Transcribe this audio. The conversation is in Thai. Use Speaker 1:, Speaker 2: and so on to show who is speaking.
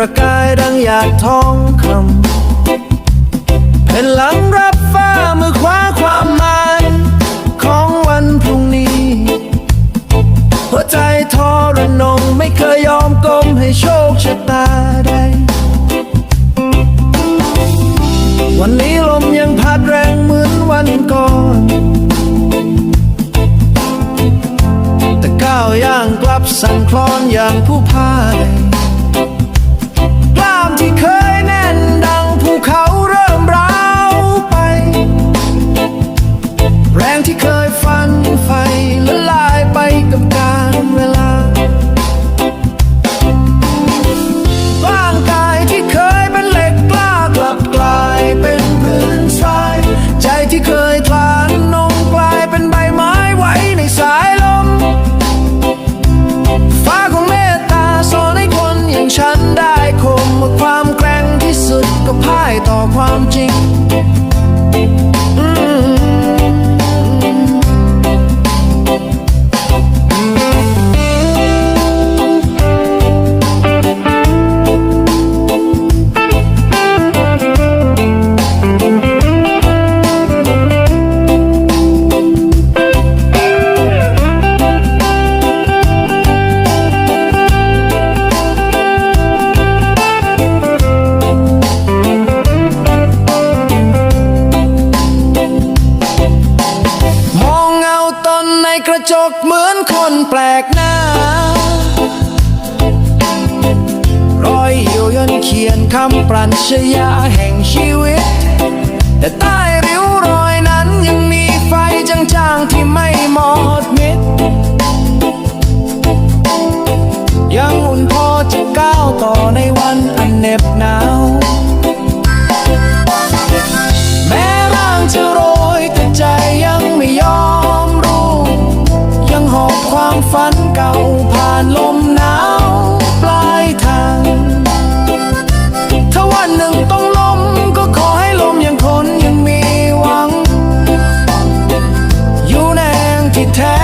Speaker 1: ประกายดังหยาดทองคำแผ่นหลังรับฟ้าเมื่อคว้าความหมายของวันพรุ่งนี้ หัวใจทอระนงไม่เคยยอมก้มให้โชคชะตาใดวันนี้ลมยังพัดแรงเหมือนวันก่อนแต่ก้าวย่างกลับสั่นคลอนอย่างผู้พ่าย งที่เคยฟันไฟละลายไปกับการเวลาร่างกายที่เคยเป็นเหล็กกล้ากลับกลายเป็นพื้นทราย ใจที่เคยคลานนงกลายเป็นใบไม้ไหวในสายลม ฟ้าของเมตตาสอนให้คนอย่างฉันได้คมว่าความแกร่งที่สุดก็พ่ายต่อความจริง กระจกเหมือนคนแปลกหน้า รอยเหี่ยวย่นเขียนคำปรัชญาแห่งชีวิต guitar.